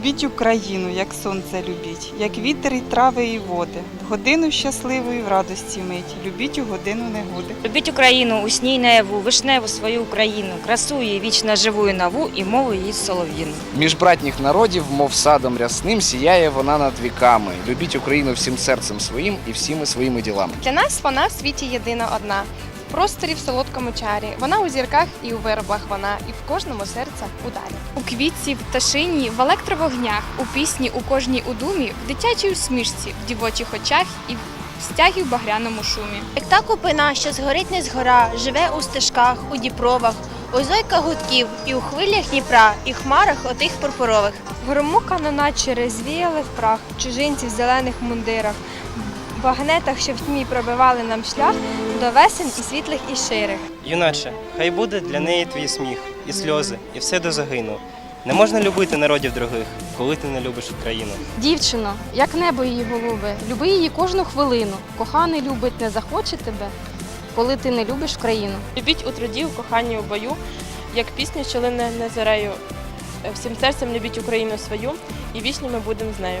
Любіть Україну, як сонце любіть, як вітер і трави і води. В годину щасливу і в радості мить. Любіть у годину негоди. Любіть Україну, усній наяву, вишневу свою Україну, красу її вічно живую наву і мову її солов'їну. Між братніх народів, мов садом рясним, сіяє вона над віками. Любіть Україну всім серцем своїм і всіми своїми ділами. Для нас вона в світі єдина одна. Просторі в солодкому чарі. Вона у зірках і у виробах вона, і в кожному серця ударі. У квітці, в пташині, в електровогнях, у пісні, у кожній у думі, в дитячій усмішці, в дівочих очах і в стягі в багряному шумі. Як та купина, що згорить не згора, живе у стежках, у діпровах, у зойках гудків, і у хвилях Дніпра, і хмарах отих пурпурових. Грому каноначе розвіяли в прах, чужинці в зелених мундирах, в багнетах, що в тьмі пробивали нам шлях до весен і світлих, і ширих. Юначе, хай буде для неї твій сміх, і сльози, і все до загину. Не можна любити народів других, коли ти не любиш Україну. Дівчино, як небо її голубе, люби її кожну хвилину. Коханий любить не захоче тебе, коли ти не любиш країну. Любіть у труді, у коханні у бою, як пісня, що лине не зарею. Всім серцем любіть Україну свою, і вічні ми будемо з нею.